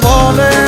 vuole